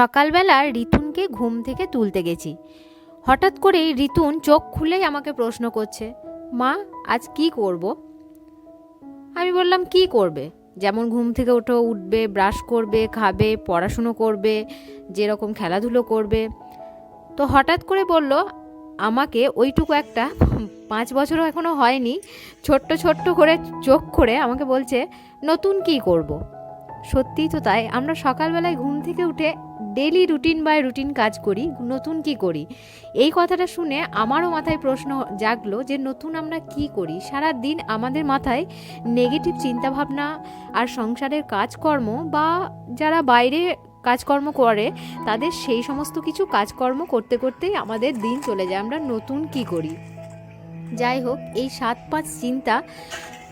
সকালবেলা রিতুনকে ঘুম থেকে তুলতে গেছি। হঠাৎ করেই রিতুন চোখ খুলেই আমাকে প্রশ্ন করছে, মা, আজ কি করব? আমি বললাম, কি করবে? যেমন ঘুম থেকে উঠো, উঠবে, ব্রাশ করবে, খাবে, পড়াশুনো করবে, যেরকম খেলাধুলো করবে। তো হঠাৎ করে বলল, আমাকে ওইটুকু একটা, পাঁচ বছরও এখনও হয়নি, ছোট্ট ছোট্ট করে চোখ করে আমাকে বলছে, নতুন কি করব। সত্যিই তো তাই, আমরা সকালবেলায় ঘুম থেকে উঠে ডেলি রুটিন বাই রুটিন কাজ করি, নতুন কি করি? এই কথাটা শুনে আমারও মাথায় প্রশ্ন জাগলো যে নতুন আমরা কি করি? সারা দিন আমাদের মাথায় নেগেটিভ চিন্তাভাবনা আর সংসারের কাজকর্ম বা যারা বাইরে কাজকর্ম করে, তাদের সেই সমস্ত কিছু কাজকর্ম করতে করতেই আমাদের দিন চলে যায়। আমরা নতুন কি করি? যাই হোক, এই সাত পাঁচ চিন্তা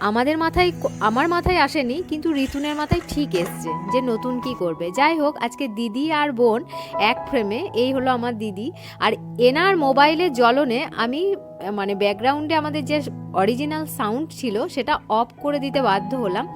আমাদের মাথায় আমার মাথায় আসেনি, কিন্তু ঋতুনের মাথায় ঠিক এসছে যে নতুন কি করবে। যাই হোক, আজকে দিদি আর বোন এক ফ্রেমে এই হলো আমার দিদি। আর এনার মোবাইলের জ্বলনে আমি মানে ব্যাকগ্রাউন্ডে আমাদের যে অরিজিনাল সাউন্ড ছিল, সেটা অফ করে দিতে বাধ্য হলাম।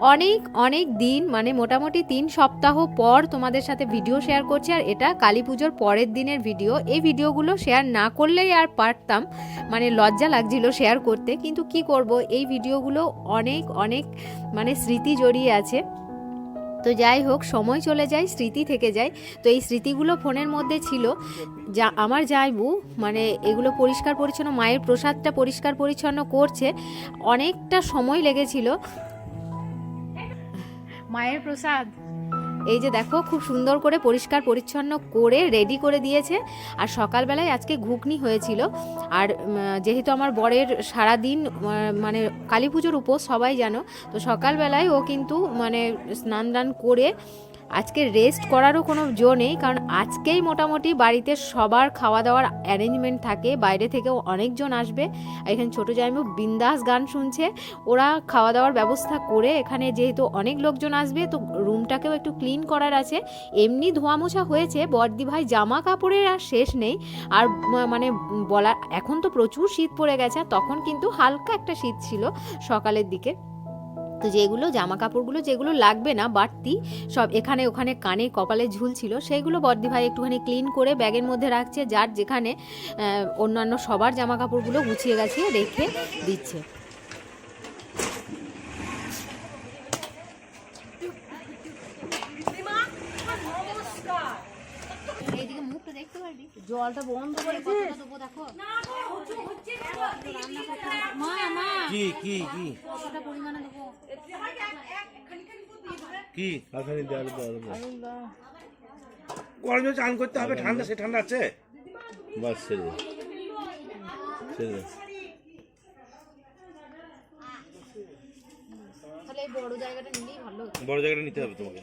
অনেক অনেক দিন মানে মোটামুটি তিন সপ্তাহ পর তোমাদের সাথে ভিডিও শেয়ার করছি, আর এটা কালী পুজোর পরের দিনের ভিডিও এই ভিডিওগুলো শেয়ার না করলেই আর পারতাম মানে লজ্জা লাগছিল শেয়ার করতে। কিন্তু কি করব, এই ভিডিওগুলো অনেক অনেক মানে স্মৃতি জড়িয়ে আছে। তো যাই হোক, সময় চলে যায়, স্মৃতি থেকে যায়। তো এই স্মৃতিগুলো ফোনের মধ্যে ছিল। যা, আমার যাইবু মানে এগুলো পরিষ্কার পরিচ্ছন্ন, মায়ের প্রসাদটা পরিষ্কার পরিচ্ছন্ন করছে। অনেকটা সময় লেগেছিল। মায়ের প্রসাদ। এই যে দেখো, খুব সুন্দর করে পরিষ্কার পরিচ্ছন্ন করে রেডি করে দিয়েছে। আর সকালবেলায় আজকে ঘুগনি হয়েছিল। আর যেহেতু আমার বরের সারাদিন দিন মানে কালী পুজোর উপোস, সবাই জানো, তো সকালবেলায় ও কিন্তু মানে স্নান দান করে আজকে রেস্ট করারও কোনো জো নেই, কারণ আজকেই মোটামুটি বাড়িতে সবার খাওয়া দাওয়ার অ্যারেঞ্জমেন্ট থাকে। বাইরে থেকেও অনেকজন আসবে। এখানে ছোটো জাইমু বিন্দাস গান শুনছে। ওরা খাওয়া দাওয়ার ব্যবস্থা করে এখানে যেহেতু অনেক লোকজন আসবে, তো রুমটাকেও একটু ক্লিন করার আছে। এমনি ধোয়া মোছা হয়েছে বর্দি ভাই জামা কাপড়ের আর শেষ নেই। আর মানে বলা এখন তো প্রচুর শীত পড়ে গেছে তখন কিন্তু হালকা একটা শীত ছিল সকালের দিকে। তো যেগুলো জামা কাপড়গুলো যেগুলো লাগবে না, বাড়তি, সব এখানে ওখানে কানে কপালে ঝুলছিল, সেইগুলো বর্দি ভাই একটুখানি ক্লিন করে ব্যাগের মধ্যে রাখছে, যার যেখানে অন্যান্য সবার জামা কাপড়গুলো গুছিয়ে গাছিয়ে রেখে দিচ্ছে। দেখতে পারবি? জলটা বন্ধ করে কতটা দেবো দেখো? রান্না মা মা। কি কি কি? কতটা পরিমাণে দেবো? কি রাজধানী দেওয়াল গরমে চান করতে হবে ঠান্ডা সে ঠান্ডা আছে? বাস বড় জায়গাটা নিলেই ভালো। বড় জায়গাটা নিতে হবে তোমাকে।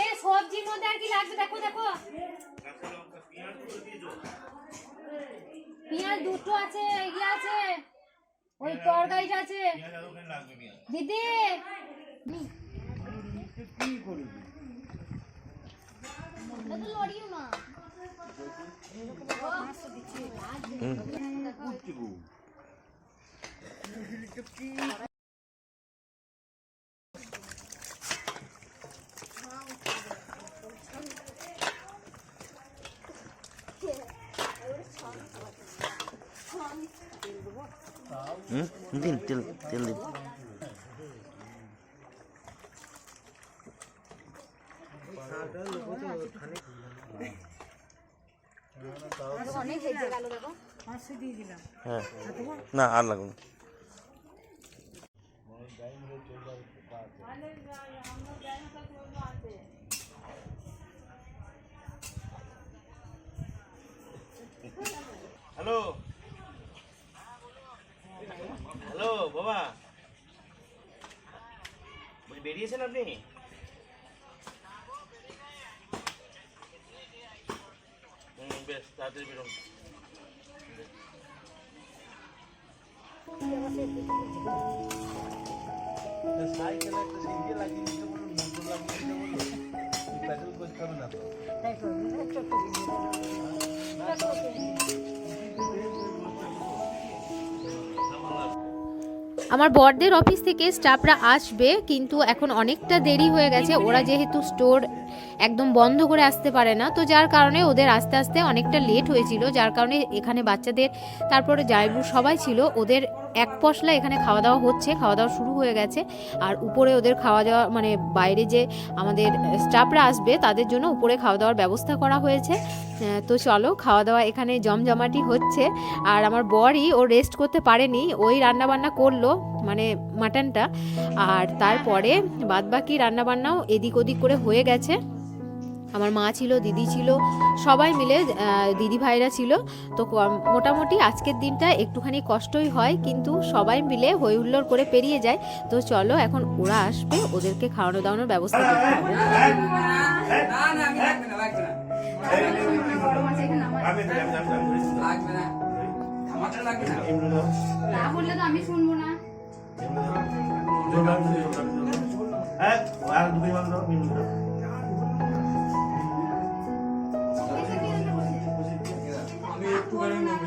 এ সবজির মধ্যে আর কি লাগবে দেখো দেখো পেঁয়াজ পেঁয়াজ দুটো আছে ইয়ে আছে ওই তরকারিটা আছে। দিদি। হুম। দিন তেল তেল দিন। হ্যাঁ না আর লাগবে না। হ্যালো হ্যালো বাবা। বলছি বেরিয়েছেন আপনি? হুম বেশ তাড়াতাড়ি বেরোন। সাইকেল একটা সিঙ্গে লাগিয়ে দিতে বলুন মোটর লাগিয়ে দিতে বলুন। প্যাডেল করতে হবে না তো। আমার বরদের অফিস থেকে স্টাফরা আসবে, কিন্তু এখন অনেকটা দেরি হয়ে গেছে। ওরা যেহেতু স্টোর একদম বন্ধ করে আসতে পারে না, তো যার কারণে ওদের আস্তে আস্তে অনেকটা লেট হয়েছিল। যার কারণে এখানে বাচ্চাদের, তারপরে জায়বু সবাই ছিল, ওদের এক পশলা এখানে খাওয়া দাওয়া হচ্ছে খাওয়া দাওয়া শুরু হয়ে গেছে। আর উপরে ওদের খাওয়া দাওয়া মানে বাইরে যে আমাদের স্টাফরা আসবে, তাদের জন্য উপরে খাওয়া দাওয়ার ব্যবস্থা করা হয়েছে। তো চলো খাওয়া দাওয়া এখানে জমজমাটি হচ্ছে। আর আমার বরই ও রেস্ট করতে পারেনি, ওই রান্না বান্না করল মানে মাটনটা। আর তারপরে বাদবাকি রান্না বান্নাও এদিক ওদিক করে হয়ে গেছে। আমার মা ছিল দিদি ছিল সবাই মিলে দিদি ভাইরা ছিল তো মোটামুটি আজকের দিনটা একটুখানি কষ্টই হয় কিন্তু সবাই মিলে হই হুল্লোড় করে পেরিয়ে যায় তো চলো এখন ওরা আসবে ওদেরকে খাওয়ানো দাওয়ানোর ব্যবস্থা করতে আমি লাগবে না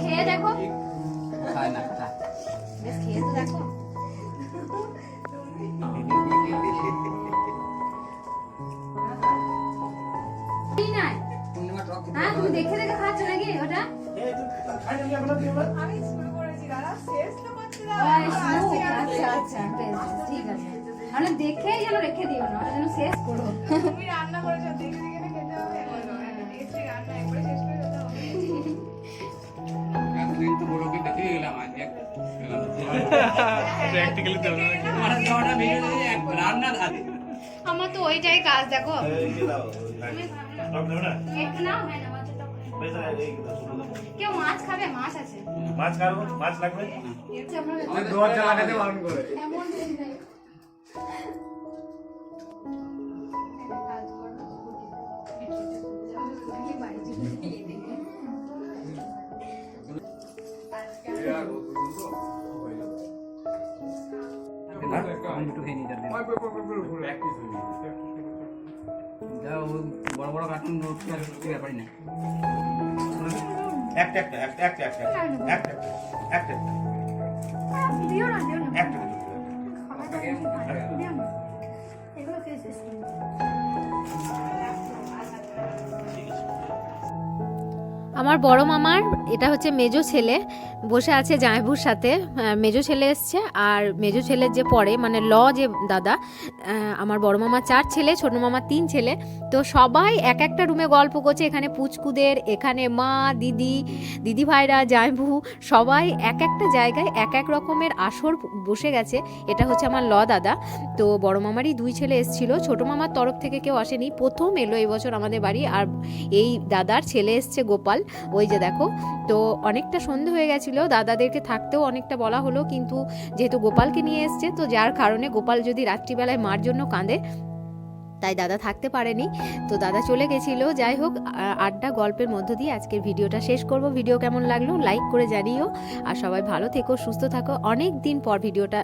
খেয়ে দেখো। খায় না। বেশ তো দেখো। হ্যাঁ তুমি দেখে দেখে খাচ্ছ নাকি ওটা? আমি শুরু করেছি দাদা। শেষ তো করছি ওই, শুরু। আচ্ছা আচ্ছা। বেশ বেশ, ঠিক আছে। মানে দেখেই যেন রেখে দিও না যেন শেষ করো। তুমি রান্না করেছ দেখে বেশ এই দাও শুরু দাও কেউ মাছ খাবে মাছ আছে মাছ খাব মাছ লাগবে আমি দরজা লাগাতে বারণ করে এমন দিন বড় বড় কার্টুন ব্যাপারই না একটা একটা একটা একটা একটা একটা একটা একটা আমার বড় মামার, এটা হচ্ছে মেজো ছেলে, বসে আছে জামাইবুর সাথে। মেজো ছেলে এসছে, আর মেজো ছেলের যে পরে মানে ল যে দাদা আমার বড় মামা চার ছেলে, ছোট মামা তিন ছেলে। তো সবাই এক একটা রুমে গল্প করছে। এখানে পুচকুদের, এখানে মা, দিদি দিদি ভাইরা, জামাইবু, সবাই এক একটা জায়গায় এক এক রকমের আসর বসে গেছে। এটা হচ্ছে আমার ল দাদা। তো বড় মামারই দুই ছেলে এসেছিল। ছোট মামার তরফ থেকে কেউ আসেনি। প্রথম এলো এবছর আমাদের বাড়ি। আর এই দাদার ছেলে এসছে গোপাল। ওই যে দেখো। তো অনেকটা সন্ধে হয়ে গেছিল। দাদাদেরকে থাকতেও অনেকটা বলা হলো। কিন্তু যেহেতু গোপালকে নিয়ে এসছে, তো যার কারণে গোপাল যদি রাত্রিবেলায় মার জন্য কাঁদে। তাই দাদা থাকতে পারেনি। তো দাদা চলে গেছিল। যাই হোক আড্ডা গল্পের মধ্য দিয়ে আজকের ভিডিওটা শেষ করব। ভিডিও কেমন লাগল লাইক করে জানিও। আর সবাই ভালো থেকো, সুস্থ থাকো। অনেক দিন পর ভিডিওটা